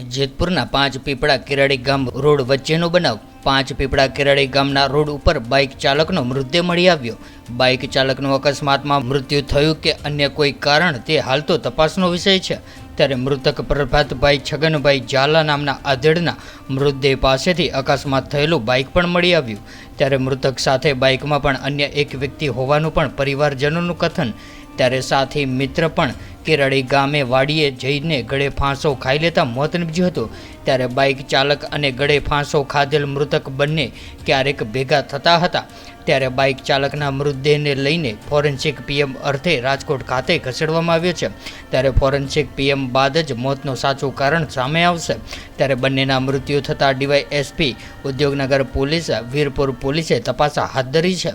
જેતપુરના પાંચ પીપળા કેરાડી ગામ રોડ વચ્ચેનો બનાવ. પાંચ પીપળા કેરાડી ગામના રોડ ઉપર બાઇક ચાલકનો મૃતદેહ મળી આવ્યો. બાઇક ચાલકનું અકસ્માતમાં મૃત્યુ થયું કે અન્ય કોઈ કારણ તે હાલ તો તપાસનો વિષય છે. ત્યારે મૃતક પ્રભાતભાઈ છગનભાઈ ઝાલા નામના આધેડના મૃતદેહ પાસેથી અકસ્માત થયેલું બાઇક પણ મળી આવ્યું. ત્યારે મૃતક સાથે બાઇકમાં પણ અન્ય એક વ્યક્તિ હોવાનું પણ પરિવારજનોનું કથન. ત્યારે સાથી મિત્ર પણ કેરાડી ગામે વાડીએ જઈને ગળે ફાંસો ખાઈ લેતા મોત નીપજ્યું હતું. ત્યારે બાઇક ચાલક અને ગળે ફાંસો ખાધેલ મૃતક બંને ક્યારેક ભેગા થતા હતા. ત્યારે બાઇક ચાલકના મૃતદેહને લઈને ફોરેન્સિક પીએમ અર્થે રાજકોટ ખાતે ખસેડવામાં આવ્યો છે. ત્યારે ફોરેન્સિક પીએમ બાદ જ મોતનું સાચું કારણ સામે આવશે. ત્યારે બંનેના મૃત્યુ થતાં D Y S P Udyognagar police, Virpur પોલીસે તપાસ હાથ ધરી છે.